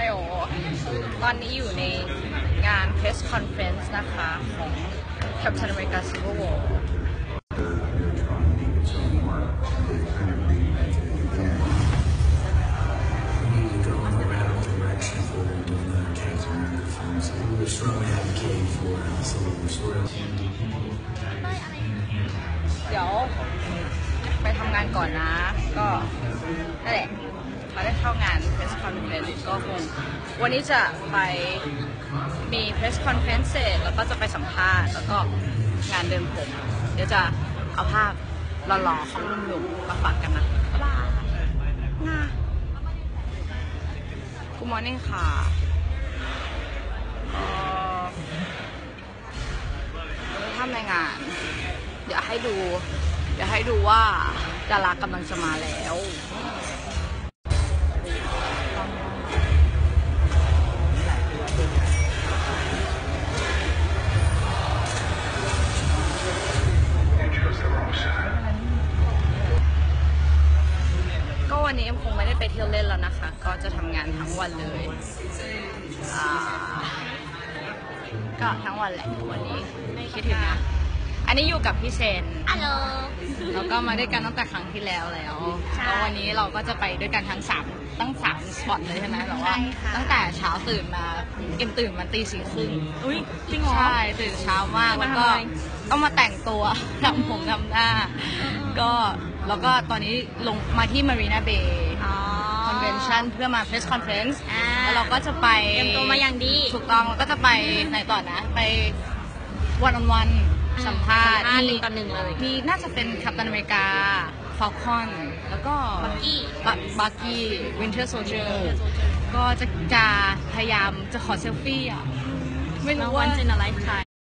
ฮัลโอลตอนนี้อยู่ในงาน press conference นะคะ ของ Captain America Civil War เดี๋ยวไปทำงานก่อนนะ ก็นั่นแหละเขาได้เข้างาน press ก็คงวันนี้จะไปมี press conference เสร็จแล้วก็จะไปสัมภาษณ์แล้วก็งานเดินผม เดี๋ยวจะเอาภาพหล่อๆของหนุ่มๆมาฝากกันนะบ๊ายบายนะ Good morning ค่ะเอ่อวันนี้ทำในงาน เดี๋ยวให้ดู เดี๋ยวให้ดูว่าดารากำลังจะมาแล้ว วันนี้เอ็มคงไม่ได้ไปเที่ยวเล่นแล้วนะคะ ก็จะทำงานทั้งวันเลยก็ทั้งวันแหละวันนี้คิดถึงนะ อันนี้อยู่กับพี่เชนฮัลโหล แล้วก็มาด้วยกันตั้งแต่ครั้งที่แล้วแล้วใช่แล้ววันนี้เราก็จะไปด้วยกันทั้งสามตั้งสามสปอตเลยใช่ไหมแบบว่าใช่ค่ะ ตั้งแต่เช้าตื่นมาเอ็มตื่นมาตีสี่ครึ่งอุ้ยจริงเหรอ ใช่ตื่นเช้ามากมาแล้วก็ทำอะไร ต้องมาแต่งตัว ทำผมทำหน้า ก็แล้วก็ตอนนี้ลงมาที่มารีนาเบย์อ๋อ คอนเวนชั่นเพื่อมาเพรสคอนเฟรนซ์อ่า แล้วเราก็จะไป เตรียมตัวมาอย่างดี ถูกต้องแล้วก็จะไปไหนต่อนะ ไปวันออนวัน สัมภาษณ์สัมภาษณ์หนึ่งต่อหนึ่งเลยมีน่าจะเป็นกัปตันอเมริกาฟ a ลคอน แล้วก็บักกี้บักกี้วินเทอร์โซเจอร์ก็จะจะพยายามจะขอเซลฟี่อะ ไม่รู้ว่าวันเจนอะไรไทย